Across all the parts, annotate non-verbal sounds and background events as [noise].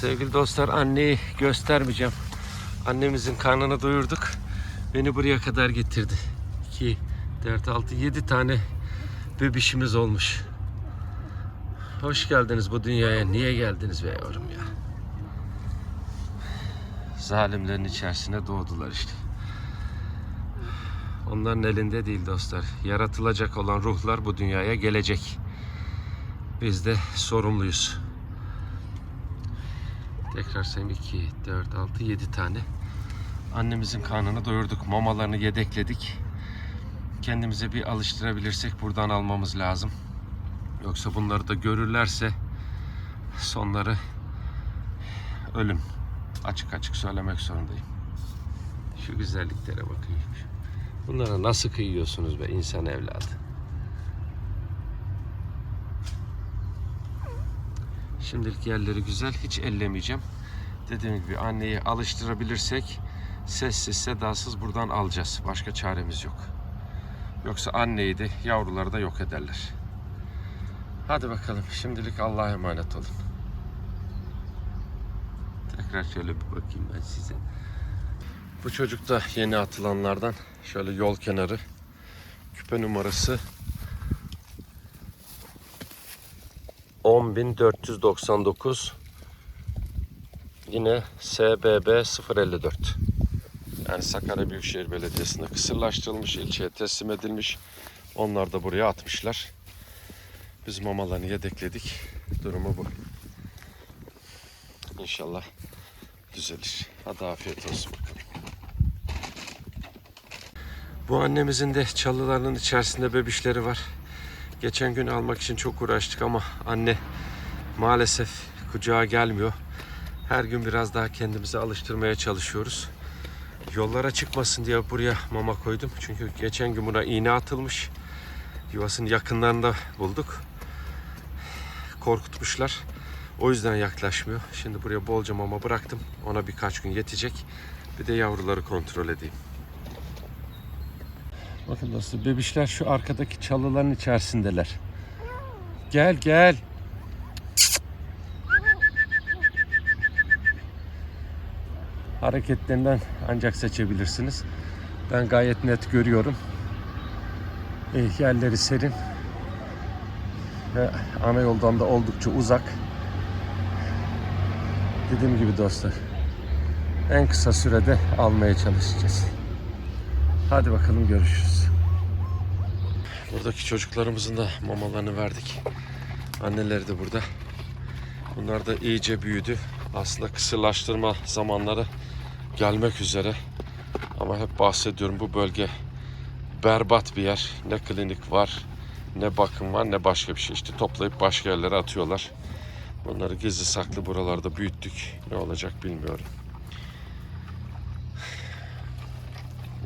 Sevgili dostlar anneyi göstermeyeceğim. Annemizin karnını doyurduk. Beni buraya kadar getirdi. 2, 4, 6, 7 tane bebişimiz olmuş. Hoş geldiniz bu dünyaya. Niye geldiniz be yavrum ya? Zalimlerin içerisine doğdular işte. Onların elinde değil dostlar. Yaratılacak olan ruhlar bu dünyaya gelecek. Biz de sorumluyuz. Tekrar sayayım 2, 4, 6, 7 tane. Annemizin karnını doyurduk. Mamalarını yedekledik. Kendimize bir alıştırabilirsek buradan almamız lazım. Yoksa bunları da görürlerse sonları ölüm. Açık açık söylemek zorundayım. Şu güzelliklere bakın. Bunlara nasıl kıyıyorsunuz be insan evladı? Şimdilik yerleri güzel. Hiç ellemeyeceğim. Dediğim gibi anneyi alıştırabilirsek sessiz sedasız buradan alacağız. Başka çaremiz yok. Yoksa anneyi de yavruları da yok ederler. Hadi bakalım. Şimdilik Allah'a emanet olun. Tekrar şöyle bir bakayım ben size. Bu çocuk da yeni atılanlardan. Şöyle yol kenarı. Küpe numarası 10499 Yine SBB 054 Yani Sakarya Büyükşehir Belediyesi'nde kısırlaştırılmış, ilçeye teslim edilmiş. Onlar da buraya atmışlar. Biz mamalarını yedekledik. Durumu bu. İnşallah düzelir. Hadi afiyet olsun bakalım. Bu annemizin de çalılarının içerisinde bebişleri var. Geçen gün almak için çok uğraştık ama anne maalesef kucağa gelmiyor. Her gün biraz daha kendimizi alıştırmaya çalışıyoruz. Yollara çıkmasın diye buraya mama koydum. Çünkü geçen gün buna iğne atılmış. Yuvasının yakınlarında bulduk. Korkutmuşlar. O yüzden yaklaşmıyor. Şimdi buraya bolca mama bıraktım. Ona birkaç gün yetecek. Bir de yavruları kontrol edeyim. Bakın dostlar bebişler şu arkadaki çalıların içerisindeler. Gel gel. Hareketlerinden ancak seçebilirsiniz. Ben gayet net görüyorum. Eh, yerleri serin. Ve ana yoldan da oldukça uzak. Dediğim gibi dostlar. En kısa sürede almaya çalışacağız. Hadi bakalım görüşürüz. Buradaki çocuklarımızın da mamalarını verdik. Anneleri de burada. Bunlar da iyice büyüdü. Aslında kısırlaştırma zamanları gelmek üzere. Ama hep bahsediyorum bu bölge berbat bir yer. Ne klinik var, ne bakım var, ne başka bir şey. İşte toplayıp başka yerlere atıyorlar. Bunları gizli saklı buralarda büyüttük. Ne olacak bilmiyorum.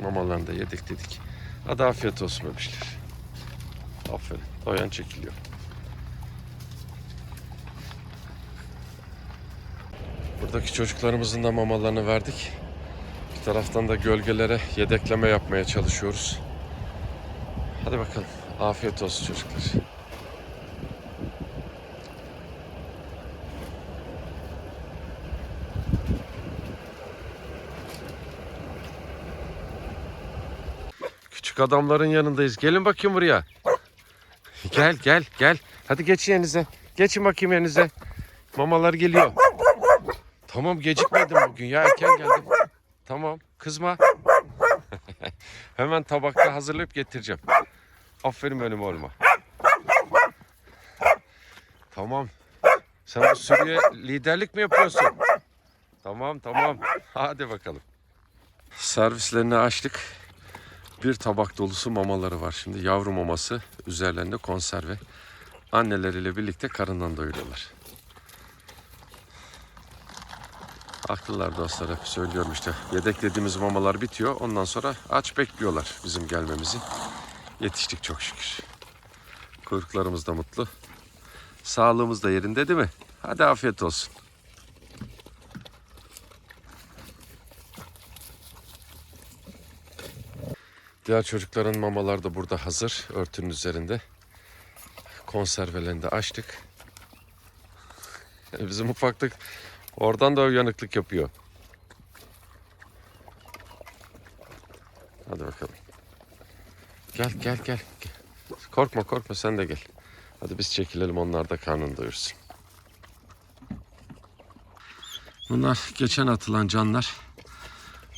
Mamalarını da yedik dedik. Hadi afiyet olsun bebişler. Aferin. Doyan çekiliyor. Buradaki çocuklarımızın da mamalarını verdik. Taraftan da gölgelere yedekleme yapmaya çalışıyoruz. Hadi bakalım. Afiyet olsun çocuklar. Küçük adamların yanındayız. Gelin bakayım buraya. Gel gel gel. Hadi geç yerinize. Geçin bakayım yerinize. Mamalar geliyor. Tamam gecikmedim bugün ya erken geldim. Tamam kızma. [laughs] Hemen tabakta hazırlayıp getireceğim. Aferin benim oğluma. Tamam. Sen bu sürüye liderlik mi yapıyorsun? Tamam tamam. Hadi bakalım. Servislerini açtık. Bir tabak dolusu mamaları var şimdi. Yavru maması, üzerlerinde konserve. Anneleriyle birlikte karından doyuruyorlar. Haklılar dostlar hep söylüyorum işte. Yedeklediğimiz mamalar bitiyor. Ondan sonra aç bekliyorlar bizim gelmemizi. Yetiştik çok şükür. Kuyruklarımız da mutlu. Sağlığımız da yerinde değil mi? Hadi afiyet olsun. Diğer çocukların mamalar da burada hazır. Örtünün üzerinde. Konservelerini de açtık. Bizim ufaklık Oradan da uyanıklık yapıyor. Hadi bakalım. Gel gel gel. Korkma korkma sen de gel. Hadi biz çekilelim onlar da karnını doyursun. Bunlar geçen atılan canlar.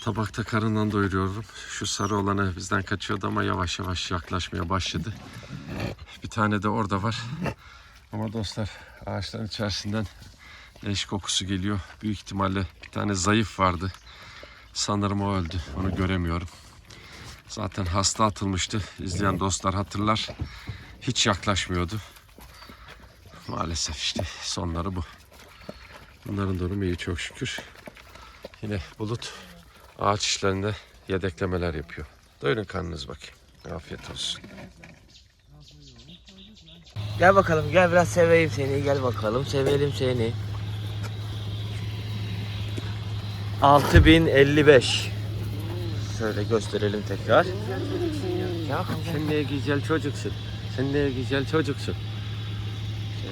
Tabakta karından doyuruyorum. Şu sarı olanı bizden kaçıyordu ama yavaş yavaş yaklaşmaya başladı. Bir tane de orada var. Ama dostlar ağaçların içerisinden leş kokusu geliyor. Büyük ihtimalle bir tane zayıf vardı. Sanırım o öldü. Onu göremiyorum. Zaten hasta atılmıştı. İzleyen dostlar hatırlar. Hiç yaklaşmıyordu. Maalesef işte sonları bu. Bunların durumu iyi çok şükür. Yine bulut ağaç işlerinde yedeklemeler yapıyor. Doyurun karnınız bakayım. Afiyet olsun. Gel bakalım gel biraz seveyim seni gel bakalım sevelim seni. 6055 Şöyle gösterelim tekrar. Sen ne güzel çocuksun. Sen ne güzel çocuksun.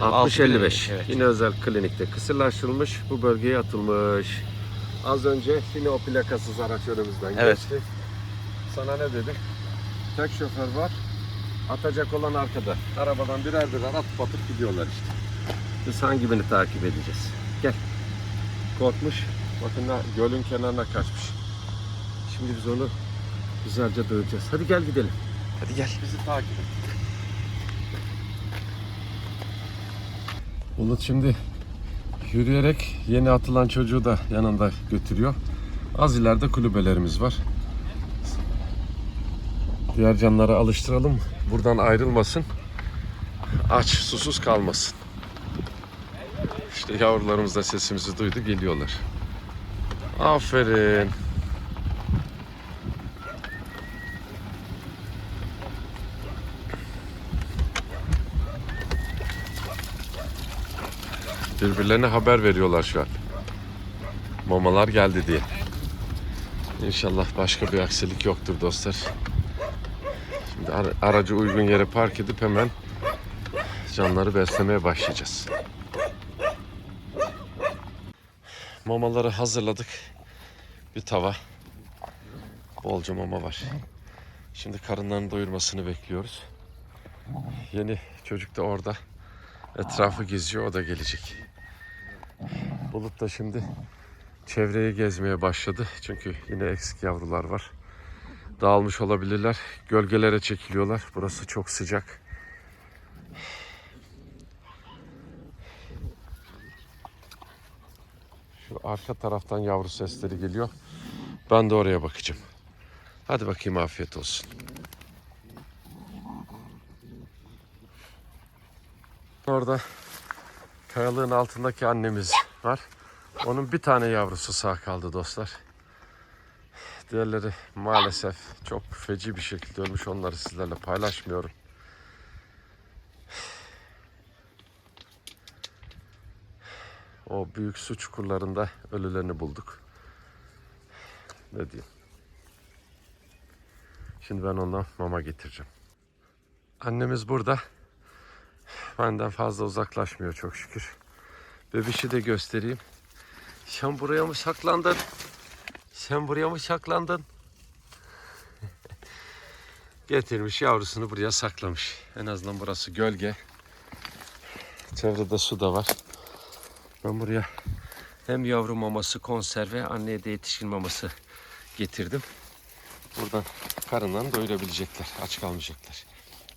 60-55. Evet. Yine özel klinikte kısırlaştırılmış. Bu bölgeye atılmış. Az önce yine o plakasız araç önümüzden Evet. geçti. Sana ne dedik? Tek şoför var. Atacak olan arkada. Arabadan birer birer atıp atıp gidiyorlar işte. Biz hangi birini takip edeceğiz? Gel. Korkmuş. Bakın ha, gölün kenarına kaçmış. Şimdi biz onu güzelce döveceğiz. Hadi gel gidelim. Hadi gel. Bizi takip et. Bulut şimdi yürüyerek yeni atılan çocuğu da yanında götürüyor. Az ileride kulübelerimiz var. Diğer canlara alıştıralım. Buradan ayrılmasın. Aç, susuz kalmasın. İşte yavrularımız da sesimizi duydu, geliyorlar. Aferin. Birbirlerine haber veriyorlar şu an. Mamalar geldi diye. İnşallah başka bir aksilik yoktur dostlar. Şimdi ara- aracı uygun yere park edip hemen canları beslemeye başlayacağız. Mamaları hazırladık. Bir tava. Bolca mama var. Şimdi karınlarını doyurmasını bekliyoruz. Yeni çocuk da orada. Etrafı geziyor, o da gelecek. Bulut da şimdi çevreyi gezmeye başladı. Çünkü yine eksik yavrular var. Dağılmış olabilirler. Gölgelere çekiliyorlar. Burası çok sıcak. Şu arka taraftan yavru sesleri geliyor. Ben de oraya bakacağım. Hadi bakayım afiyet olsun. Orada kayalığın altındaki annemiz var. Onun bir tane yavrusu sağ kaldı dostlar. Diğerleri maalesef çok feci bir şekilde ölmüş. Onları sizlerle paylaşmıyorum. O büyük su çukurlarında ölülerini bulduk. Ne diyeyim. Şimdi ben ondan mama getireceğim. Annemiz burada. Benden fazla uzaklaşmıyor çok şükür. Bebişi de göstereyim. Sen buraya mı saklandın? Sen buraya mı saklandın? [laughs] Getirmiş yavrusunu buraya saklamış. En azından burası gölge. Çevrede su da var. Ben buraya hem yavru maması konserve, anneye de yetişkin maması getirdim. Buradan karınlarını doyurabilecekler, aç kalmayacaklar.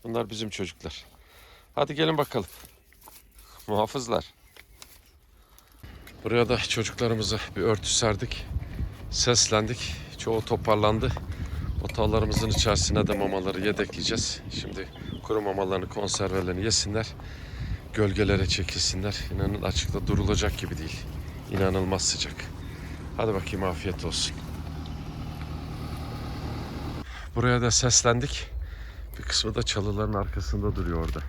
Bunlar bizim çocuklar. Hadi gelin bakalım. Muhafızlar. Buraya da çocuklarımıza bir örtü serdik. Seslendik. Çoğu toparlandı. Otağlarımızın içerisine de mamaları yedekleyeceğiz. Şimdi kuru mamalarını, konservelerini yesinler. Gölgelere çekilsinler. İnanın açıkta durulacak gibi değil. İnanılmaz sıcak. Hadi bakayım afiyet olsun. Buraya da seslendik. Bir kısmı da çalıların arkasında duruyor orada.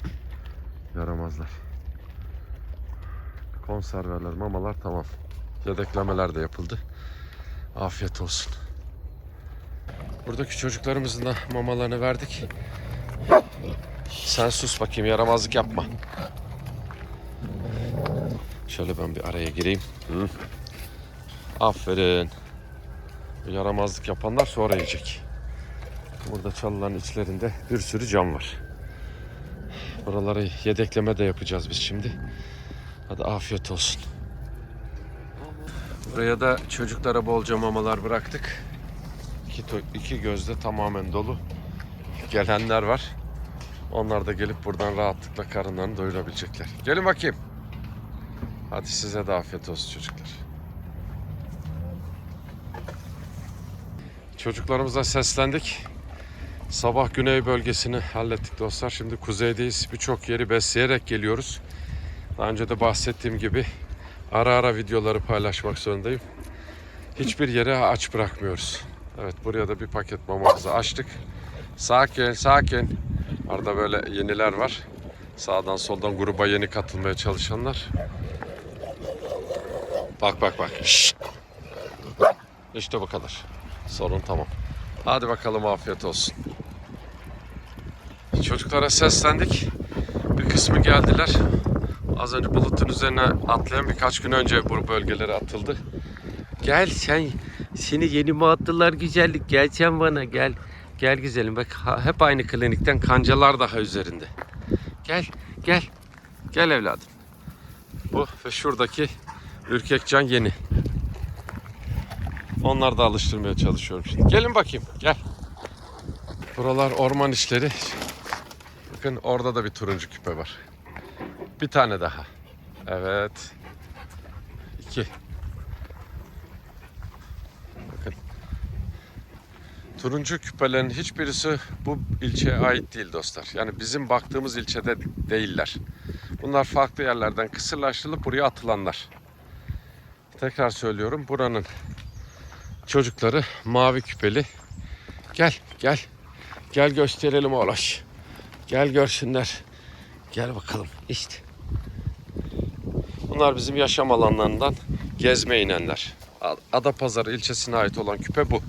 Yaramazlar. Konserveler, mamalar tamam. Yedeklemeler de yapıldı. Afiyet olsun. Buradaki çocuklarımızın da mamalarını verdik. Sen sus bakayım yaramazlık yapma. Şöyle ben bir araya gireyim. Hı. Aferin. Yaramazlık yapanlar sonra yiyecek. Burada çalıların içlerinde bir sürü cam var. Buraları yedekleme de yapacağız biz şimdi. Hadi afiyet olsun. Buraya da çocuklara bolca mamalar bıraktık. İki, iki gözde tamamen dolu. Gelenler var. Onlar da gelip buradan rahatlıkla karınlarını doyurabilecekler. Gelin bakayım. Hadi size de afiyet olsun çocuklar. Çocuklarımıza seslendik. Sabah güney bölgesini hallettik dostlar. Şimdi kuzeydeyiz. Birçok yeri besleyerek geliyoruz. Daha önce de bahsettiğim gibi ara ara videoları paylaşmak zorundayım. Hiçbir yere aç bırakmıyoruz. Evet buraya da bir paket mamamızı açtık. Sakin sakin. Arada böyle yeniler var. Sağdan soldan gruba yeni katılmaya çalışanlar. Bak bak bak. Şşt. İşte bu kadar. Sorun tamam. Hadi bakalım afiyet olsun. Çocuklara seslendik. Bir kısmı geldiler. Az önce bulutun üzerine atlayan birkaç gün önce bu bölgelere atıldı. Gel sen seni yeni mi attılar güzellik gel sen bana gel. Gel güzelim bak hep aynı klinikten kancalar daha üzerinde. Gel gel gel evladım. Bu ve şuradaki ürkekcan yeni. Onları da alıştırmaya çalışıyorum şimdi. Gelin bakayım gel. Buralar orman işleri. Bakın orada da bir turuncu küpe var. Bir tane daha. Evet. İki. Turuncu küpelerin hiçbirisi bu ilçeye ait değil dostlar. Yani bizim baktığımız ilçede değiller. Bunlar farklı yerlerden kısırlaştırılıp buraya atılanlar. Tekrar söylüyorum buranın çocukları mavi küpeli. Gel gel. Gel gösterelim oğlaş. Gel görsünler. Gel bakalım. İşte. Bunlar bizim yaşam alanlarından gezme inenler. Adapazarı ilçesine ait olan küpe bu.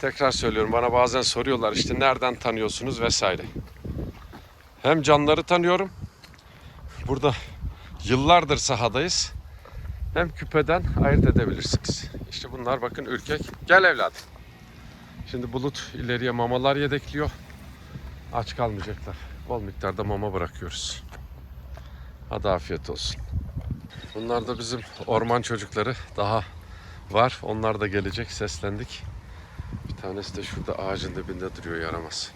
Tekrar söylüyorum bana bazen soruyorlar işte nereden tanıyorsunuz vesaire. Hem canları tanıyorum. Burada yıllardır sahadayız. Hem küpeden ayırt edebilirsiniz. İşte bunlar bakın ürkek. Gel evladım. Şimdi Bulut ileriye mamalar yedekliyor. Aç kalmayacaklar. Bol miktarda mama bırakıyoruz. Hadi afiyet olsun. Bunlar da bizim orman çocukları. Daha var. Onlar da gelecek. Seslendik. Tanesi de şurada ağacın dibinde duruyor yaramaz.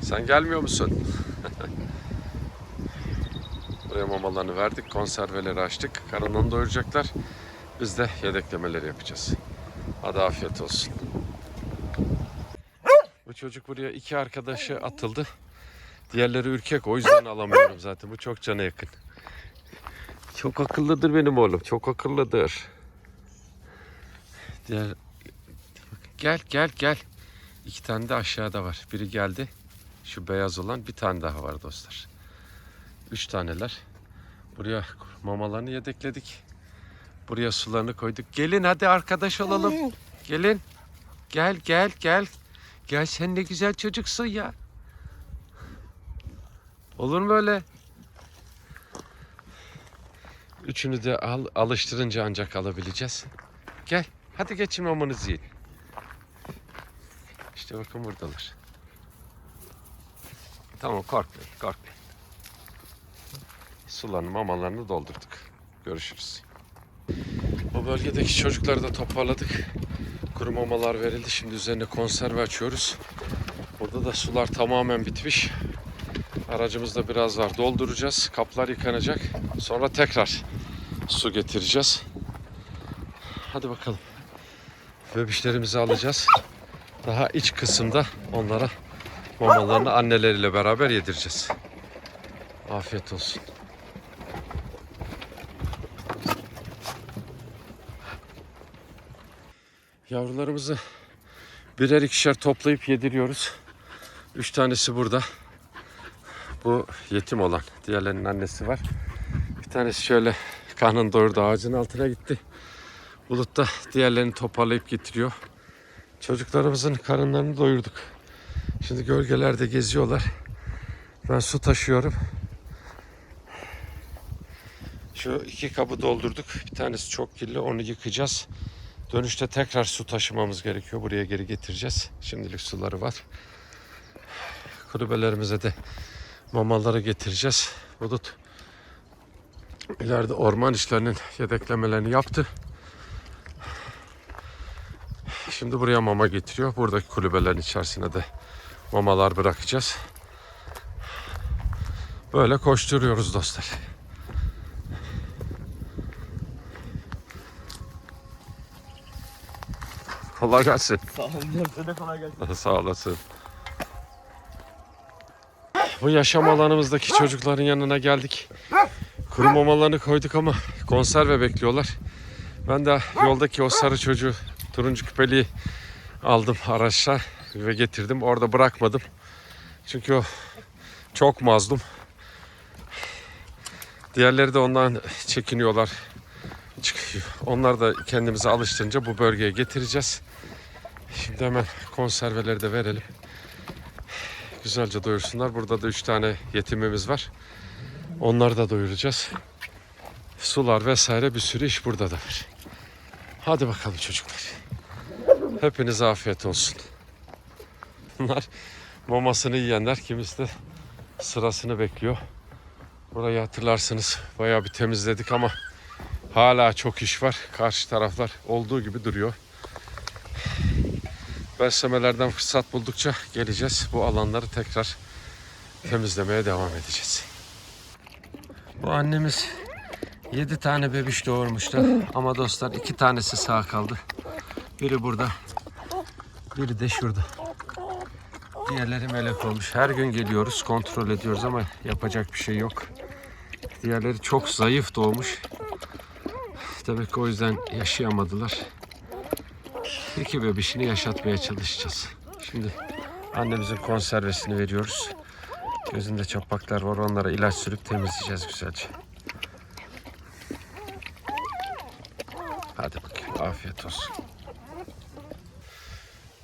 Sen gelmiyor musun? [laughs] Buraya mamalarını verdik. Konserveleri açtık. Karınlarını doyuracaklar. Biz de yedeklemeleri yapacağız. Hadi afiyet olsun. Bu çocuk buraya iki arkadaşı atıldı. Diğerleri ürkek o yüzden alamıyorum zaten. Bu çok cana yakın. Çok akıllıdır benim oğlum. Çok akıllıdır. Diğer gel gel gel. İki tane de aşağıda var. Biri geldi. Şu beyaz olan bir tane daha var dostlar. Üç taneler. Buraya mamalarını yedekledik. Buraya sularını koyduk. Gelin hadi arkadaş olalım. Gelin. Gel gel gel. Gel sen ne güzel çocuksun ya. Olur mu öyle? Üçünü de al, alıştırınca ancak alabileceğiz. Gel. Hadi geçin mamanızı yiyin. İşte bakın buradalar. Tamam korkmayın korkmayın. Sularını mamalarını doldurduk. Görüşürüz. Bu bölgedeki çocukları da toparladık. Kuru mamalar verildi. Şimdi üzerine konserve açıyoruz. Burada da sular tamamen bitmiş. Aracımızda biraz var. Dolduracağız. Kaplar yıkanacak. Sonra tekrar su getireceğiz. Hadi bakalım. Bebişlerimizi alacağız. Daha iç kısımda onlara mamalarını anneleriyle beraber yedireceğiz. Afiyet olsun. Yavrularımızı birer ikişer toplayıp yediriyoruz. Üç tanesi burada. Bu yetim olan. Diğerlerinin annesi var. Bir tanesi şöyle karnını doyurdu ağacın altına gitti. Bulut da diğerlerini toparlayıp getiriyor. Çocuklarımızın karınlarını doyurduk. Şimdi gölgelerde geziyorlar. Ben su taşıyorum. Şu iki kabı doldurduk. Bir tanesi çok kirli. Onu yıkayacağız. Dönüşte tekrar su taşımamız gerekiyor. Buraya geri getireceğiz. Şimdilik suları var. Kulübelerimize de mamaları getireceğiz. Bulut ileride orman işlerinin yedeklemelerini yaptı. Şimdi buraya mama getiriyor. Buradaki kulübelerin içerisine de mamalar bırakacağız. Böyle koşturuyoruz dostlar. Kolay gelsin. Sağ olun. Size de kolay gelsin. [laughs] Sağ olasın. Bu yaşam alanımızdaki çocukların yanına geldik. Kuru mamalarını koyduk ama konserve bekliyorlar. Ben de yoldaki o sarı çocuğu turuncu küpeliği aldım araçla ve getirdim. Orada bırakmadım. Çünkü o çok mazlum. Diğerleri de ondan çekiniyorlar. Onlar da kendimizi alıştırınca bu bölgeye getireceğiz. Şimdi hemen konserveleri de verelim. Güzelce doyursunlar. Burada da 3 tane yetimimiz var. Onları da doyuracağız. Sular vesaire bir sürü iş burada da var. Hadi bakalım çocuklar. Hepinize afiyet olsun. Bunlar mamasını yiyenler kimisi de sırasını bekliyor. Burayı hatırlarsınız bayağı bir temizledik ama hala çok iş var. Karşı taraflar olduğu gibi duruyor. Beslemelerden fırsat buldukça geleceğiz. Bu alanları tekrar temizlemeye devam edeceğiz. Bu annemiz 7 tane bebiş doğurmuştu. Ama dostlar iki tanesi sağ kaldı. Biri burada. Biri de şurada. Diğerleri melek olmuş. Her gün geliyoruz, kontrol ediyoruz ama yapacak bir şey yok. Diğerleri çok zayıf doğmuş. Demek ki o yüzden yaşayamadılar. İki bebişini yaşatmaya çalışacağız. Şimdi annemizin konservesini veriyoruz. Gözünde çapaklar var. Onlara ilaç sürüp temizleyeceğiz güzelce. Hadi bakayım. Afiyet.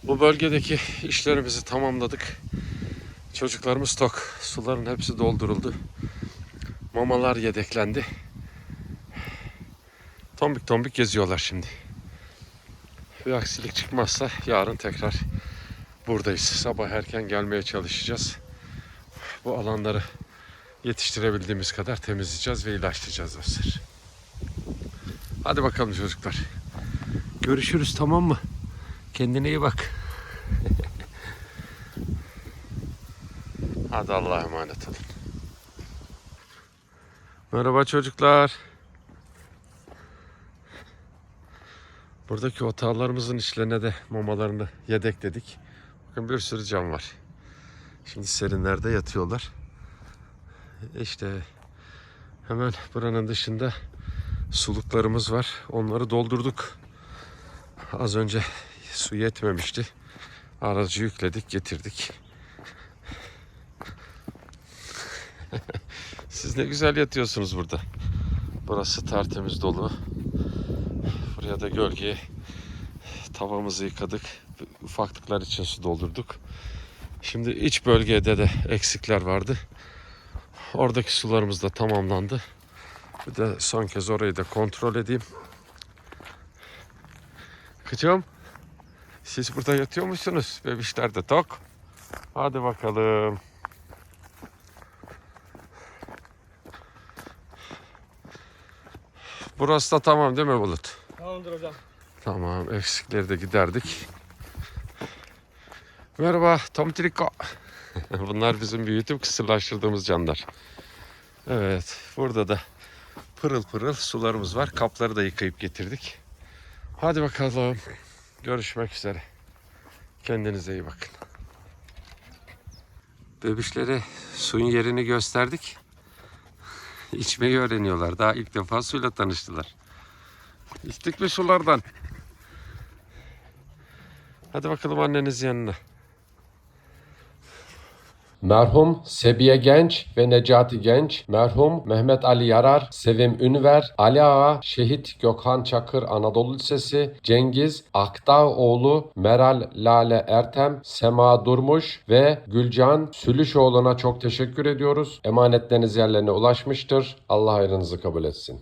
Bu bölgedeki işlerimizi tamamladık. Çocuklarımız tok. Suların hepsi dolduruldu. Mamalar yedeklendi. Tombik tombik geziyorlar şimdi. Bir aksilik çıkmazsa yarın tekrar buradayız. Sabah erken gelmeye çalışacağız. Bu alanları yetiştirebildiğimiz kadar temizleyeceğiz ve ilaçlayacağız dostlar. Hadi bakalım çocuklar. Görüşürüz tamam mı? Kendine iyi bak. Hadi Allah'a emanet olun. Merhaba çocuklar. Buradaki otağlarımızın içlerine de mamalarını yedekledik. Bakın bir sürü cam var. Şimdi serinlerde yatıyorlar. İşte hemen buranın dışında suluklarımız var. Onları doldurduk. Az önce su yetmemişti. Aracı yükledik, getirdik. [laughs] Siz ne güzel yatıyorsunuz burada. Burası tertemiz dolu. Buraya da gölgeye tavamızı yıkadık. Ufaklıklar için su doldurduk. Şimdi iç bölgede de eksikler vardı. Oradaki sularımız da tamamlandı. Bir de son kez orayı da kontrol edeyim. Kıçım, siz burada yatıyor musunuz? Bebişler de tok. Hadi bakalım. Burası da tamam değil mi Bulut? Tamamdır hocam. Tamam eksikleri de giderdik. Merhaba Tom Triko. [laughs] Bunlar bizim büyütüp kısırlaştırdığımız canlar. Evet burada da pırıl pırıl sularımız var. Kapları da yıkayıp getirdik. Hadi bakalım. Görüşmek üzere. Kendinize iyi bakın. Bebişlere suyun yerini gösterdik. [laughs] İçmeyi öğreniyorlar. Daha ilk defa suyla tanıştılar. İçtik sulardan? Hadi bakalım annenizin yanına. Merhum Sebiye Genç ve Necati Genç, merhum Mehmet Ali Yarar, Sevim Ünver, Ali Ağa, Şehit Gökhan Çakır Anadolu Lisesi, Cengiz Akdağoğlu, Meral Lale Ertem, Sema Durmuş ve Gülcan Sülüşoğlu'na çok teşekkür ediyoruz. Emanetleriniz yerlerine ulaşmıştır. Allah hayrınızı kabul etsin.